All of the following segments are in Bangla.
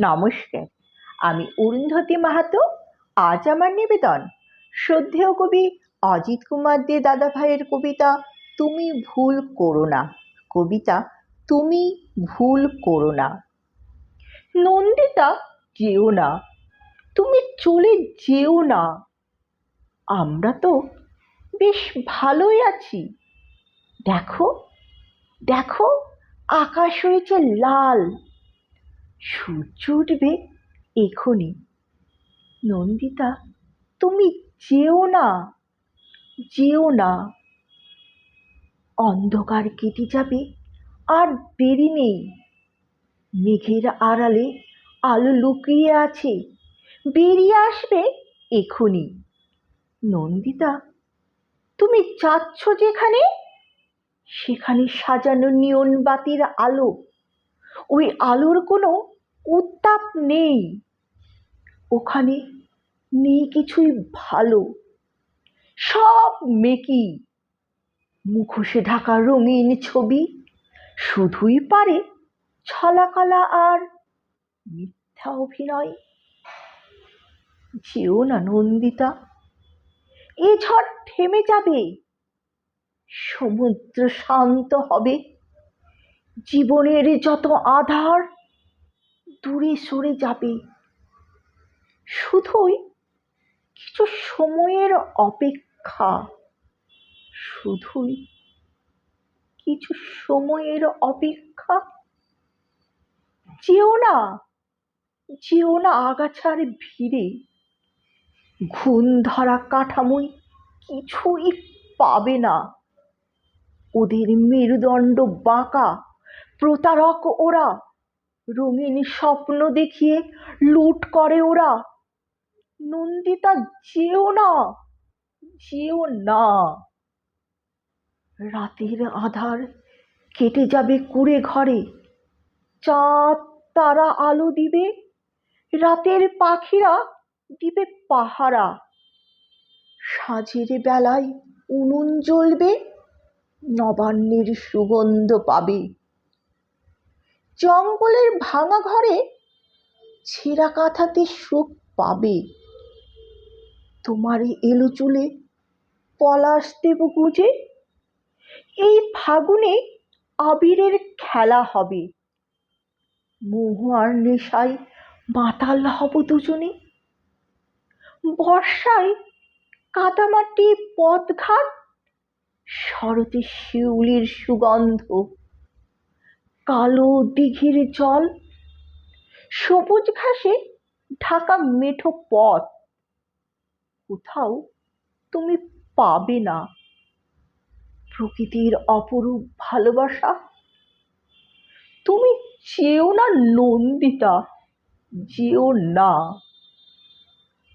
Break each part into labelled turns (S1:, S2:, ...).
S1: নমস্কার। আমি অরুন্ধতী মাহাতো, আজ আমার নিবেদন। শ্রদ্ধেয় কবি অজিত কুমার দে দাদা ভাইয়ের কবিতা, তুমি ভুল করো না। কবিতা, তুমি ভুল করো না। নন্দিতা, যেও না। তুমি চলে যেও না। আমরা তো বেশ ভালোই আছি। দেখো দেখো, আকাশ হয়েছে লাল। সূর্য উঠবে এখনই নন্দিতা, তুমি যেও না যেও না। অন্ধকার কেটে যাবে, আর দেরি নেই। মেঘের আড়ালে আলো লুকিয়ে আছে, বেরিয়ে আসবে এখনই নন্দিতা, তুমি যাচ্ছ যেখানে? সেখানে সাজানো নিয়ন বাতির আলো ওই আলোর কোনো উত্তাপ নেই। ওখানে নেই কিছুই ভালো। সব মেকি। মুখোশে ঢাকা রঙিন ছবি। শুধুই পারে ছলাকলা আর মিথ্যা অভিনয়। যেও না নন্দিতা, এ ঝড় থেমে যাবে। সমুদ্র শান্ত হবে। জীবনের যত আধার দূরে সরে যাবে, শুধুই কিছু সময়ের অপেক্ষা, শুধুই কিছু সময়ের অপেক্ষা। যেও না যেও না আগাছার ভিড়ে, ঘুণ ধরা কাঠামোই কিছুই পাবে না। ওদের মেরুদণ্ড বাঁকা প্রতারক ওরা। রঙিন স্বপ্ন দেখিয়ে লুট করে ওরা। নন্দিতা, যেও না যেও না। রাতের আধার কেটে যাবে কুড়ে ঘরে। চাঁদ তারা আলো দিবে, রাতের পাখিরা দিবে পাহারা। সাঁঝের বেলায় উনুন জ্বলবে, নবান্নের সুগন্ধ পাবে। জঙ্গলের ভাঙা ঘরে ছেঁড়া কাঁথাতে সুখ পাবে। তোমার এলো চুলে পলাশ দেব গুঁজে এই ফাগুনে আবিরের খেলা হবে। মোহ আর নেশায় মাতাল হব দুজনে। বর্ষায় কাদামাটি পথঘাট, শরতে শিউলির সুগন্ধ কালো দিঘির জল। সবুজ ঘাসে ঢাকা মেঠো পথ। কোথাও তুমি পাবে না। প্রকৃতির অপরূপ ভালোবাসা। তুমি যেও না নন্দিতা, যেও না।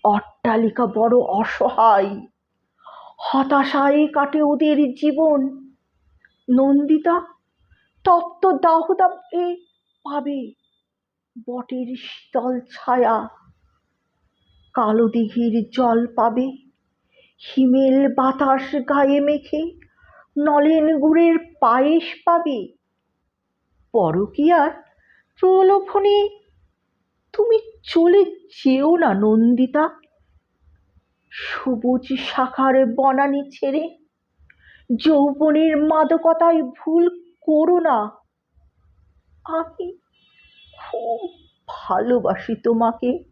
S1: অট্টালিকা বড় অসহায়। হতাশায় কাটে ওদের জীবন। নন্দিতা তপ্ত দাহদাবে পাবে বটের শীতল ছায়া। কালো দিঘির জল পাবে, হিমেল বাতাস গায়ে মেখে নলেন গুড়ের পায়েস পাবে। পরকীয়ার প্রলোভনে তুমি চলে যেও না নন্দিতা। সবুজ শাখার বনানি ছেড়ে যৌবনের মাদকতায় ভুল করো না। আমি খুব ভালোবাসি তোমাকে।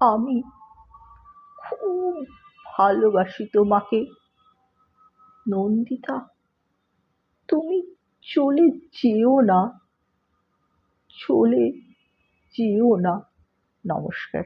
S1: আমি খুব ভালোবাসি তোমাকে। নন্দিতা, তুমি চলে যেও না। চলে যেও না। নমস্কার।